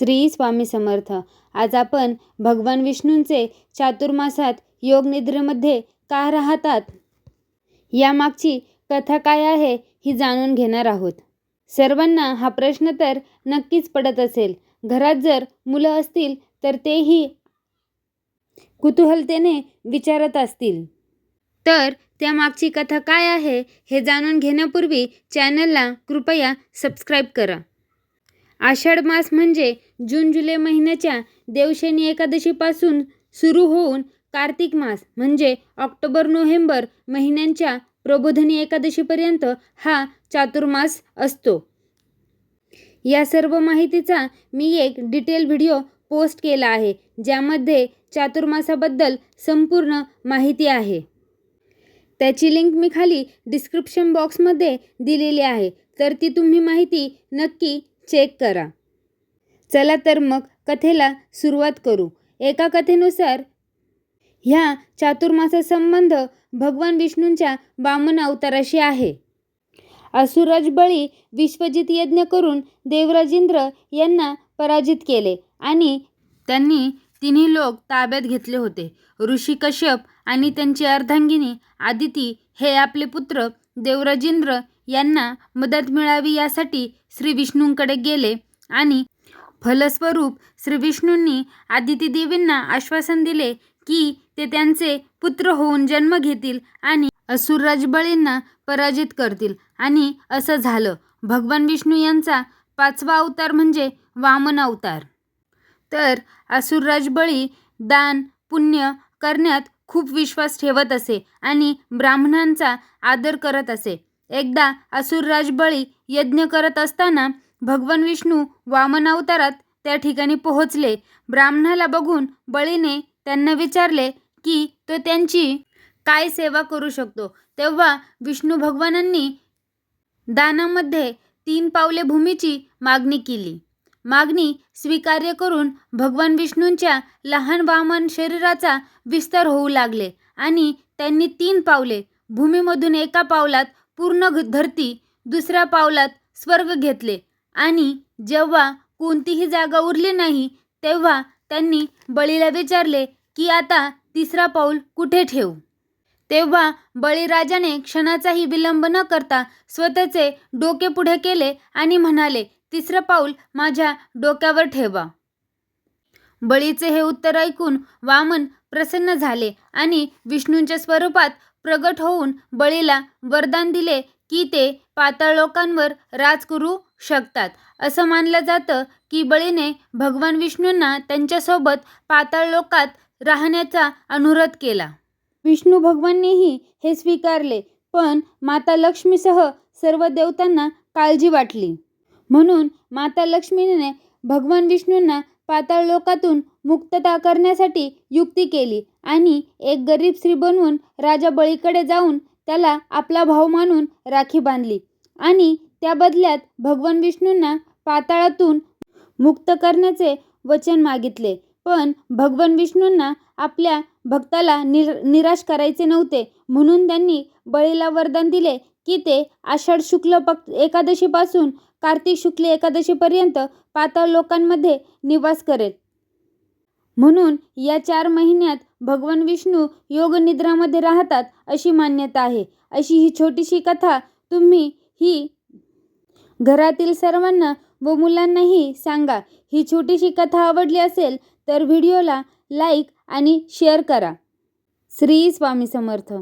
श्री स्वामी समर्थ. आज आपण भगवान विष्णूंचे चातुर्मासात योगनिद्रेमध्ये का राहतात? यामागची कथा काय आहे ही जाणून घेणार आहोत. सर्वांना हा प्रश्न तर नक्कीच पडत असेल. घरात जर मुलं असतील तर तेही कुतूहलतेने विचारत असतील. तर त्यामागची कथा काय आहे हे जाणून घेण्यापूर्वी चॅनलला कृपया सबस्क्राईब करा. आषाढ मास म्हणजे जून जुलै महिन्याच्या देवशनी एकादशीपासून सुरू होऊन कार्तिक मास म्हणजे ऑक्टोबर नोव्हेंबर महिन्यांच्या प्रबोधनी एकादशीपर्यंत हा चातुर्मास असतो. या सर्व माहितीचा मी एक डिटेल व्हिडिओ पोस्ट केला आहे ज्यामध्ये चातुर्मासाबद्दल संपूर्ण माहिती आहे. त्याची लिंक मी खाली डिस्क्रिप्शन बॉक्समध्ये दिलेली आहे तर ती तुम्ही माहिती नक्की चेक करा. चला तर मग कथेला सुरुवात करू. एका कथेनुसार ह्या चातुर्मासा संबंध भगवान विष्णूंच्या वामन अवताराशी आहे. असुरज बळी विश्वजित यज्ञ करून देवराज इंद्र यांना पराजित केले आणि त्यांनी तिन्ही लोक ताब्यात घेतले होते. ऋषी कश्यप आणि त्यांची अर्धांगिनी आदिती हे आपले पुत्र देवराजेंद्र यांना मदत मिळावी यासाठी श्री विष्णूंकडे गेले आणि फलस्वरूप श्री विष्णूंनी आदिती देवींना आश्वासन दिले की ते त्यांचे पुत्र होऊन जन्म घेतील आणि असुरराज बळींना पराजित करतील. आणि असं झालं. भगवान विष्णू यांचा पाचवा अवतार म्हणजे वामन अवतार. तर असुरराज बळी दान पुण्य करण्यात खूप विश्वास ठेवत असे आणि ब्राह्मणांचा आदर करत असे. एकदा असुरराज बळी यज्ञ करत असताना भगवान विष्णू वामनावतारात त्या ठिकाणी पोहोचले. ब्राह्मणाला बघून बळीने त्यांना विचारले की तो त्यांची काय सेवा करू शकतो? तेव्हा विष्णू भगवानांनी दानामध्ये तीन पावले भूमीची मागणी केली. मागणी स्वीकार्य करून भगवान विष्णूंच्या लहान वामन शरीराचा विस्तार होऊ लागले आणि त्यांनी तीन पावले भूमीमधून एका पावलात पूर्ण धरती दुसऱ्या पावलात स्वर्ग घेतले. आणि जेव्हा कोणतीही जागा उरली नाही तेव्हा त्यांनी बळीला विचारले की आता तिसरा पाऊल कुठे ठेवू? तेव्हा बळीराजाने क्षणाचाही विलंब न करता स्वतःचे डोके पुढे केले आणि म्हणाले तिसरं पाऊल माझ्या डोक्यावर ठेवा. बळीचे हे उत्तर ऐकून वामन प्रसन्न झाले आणि विष्णूंच्या स्वरूपात प्रगट होऊन बळीला वरदान दिले की ते पाताळ लोकांवर राज करू शकतात. असं मानलं जातं की बळीने भगवान विष्णूंना त्यांच्यासोबत पाताळ लोकात राहण्याचा अनुरोध केला. विष्णू भगवाननेही हे स्वीकारले पण माता लक्ष्मीसह सर्व देवतांना काळजी वाटली. म्हणून माता लक्ष्मीने भगवान विष्णूंना पाताळ लोकातून मुक्तता करण्यासाठी युक्ती केली आणि एक गरीब स्त्री बनवून राजा बळीकडे जाऊन त्याला आपला भाव मानून राखी बांधली. आणि त्या बदल्यात भगवान विष्णूंना पाताळातून मुक्त करण्याचे वचन मागितले. पण भगवान विष्णूंना आपल्या भक्ताला निर निराश करायचे नव्हते. म्हणून त्यांनी बळीला वरदान दिले की ते आषाढ शुक्ल पक एकादशीपासून कार्तिक शुक्ल एकादशीपर्यंत पाताळ लोकांमध्ये निवास करेल. म्हणून या चार महिन्यात भगवान विष्णू योगनिद्रामध्ये राहतात अशी मान्यता आहे. अशी ही छोटीशी कथा तुम्ही ही घरातील सर्वांना व मुलांनाही सांगा. ही छोटीशी कथा आवडली असेल तर व्हिडिओला लाईक आणि शेअर करा. श्री स्वामी समर्थ.